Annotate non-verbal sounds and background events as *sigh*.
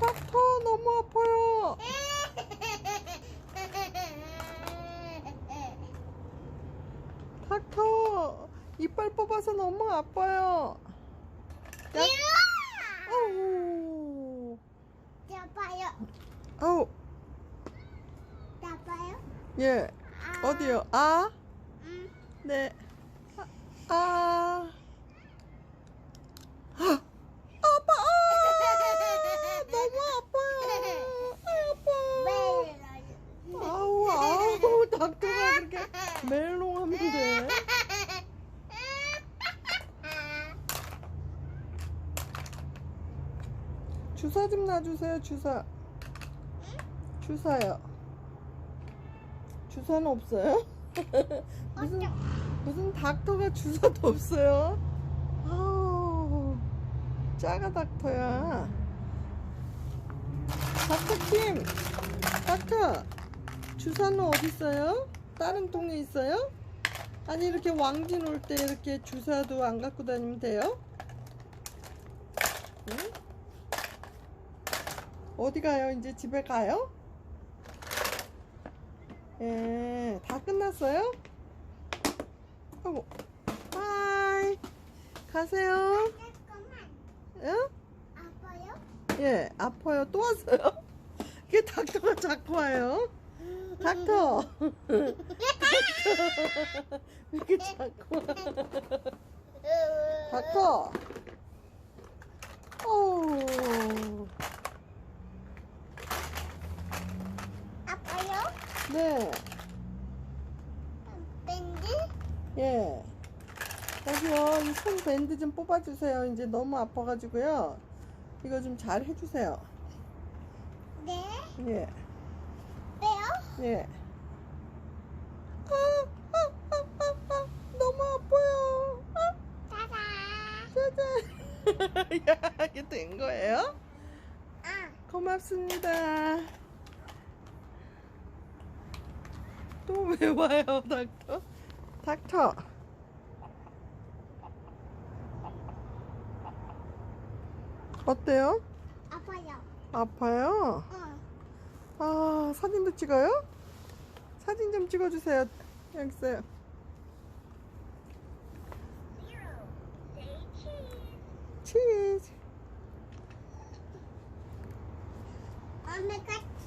닥터 너무 아파요. 닥터 이빨 뽑아서 너무 아파요. 약, 어우, 잡아요. 어우, 잡아요. 예, 어디요? 아, 음. 네, 아, 아, 헉, 아파, 아, 너무 아파요. 아, 아파. 아우, 아우, 닥터가 그렇게 멜롱하면 돼. 주사 좀 놔주세요, 주사. 주사요. 주사는 없어요? *laughs* 무슨, 무슨 닥터가 주사도 없어요? 짜가 닥터야. 닥터 팀! 닥터! 주사는 어디 있어요? 다른 통에 있어요? 아니, 이렇게 왕진 올 때 이렇게 주사도 안 갖고 다니면 돼요? 응? 어디 가요? 이제 집에 가요? 예, 다 끝났어요? 하고, 바이. 가세요. 응? 아파요? 예, 아파요. 또 왔어요? *laughs* 이게 닥터가 자꾸 와요. 닥터. 닥터. 왜 이렇게 자꾸 와? 닥터. 어우. 아파요? 네. 밴드? 예. 여기요, 이 손 밴드 좀 뽑아주세요. 이제 너무 아파가지고요. 이거 좀 잘 해주세요. 네. 예? 예. 아, 아, 아, 아, 아, 너무 아파요. 아, 짜잔. 짜잔. *laughs* 야, 이게 된 거예요? 아. 고맙습니다. 또 왜 와요, 닥터? 닥터. 어때요? 아파요. 아파요? 응. 아, 사진도 찍어요? 사진 좀 찍어주세요. 여기 있어요. 치즈. 엄마 같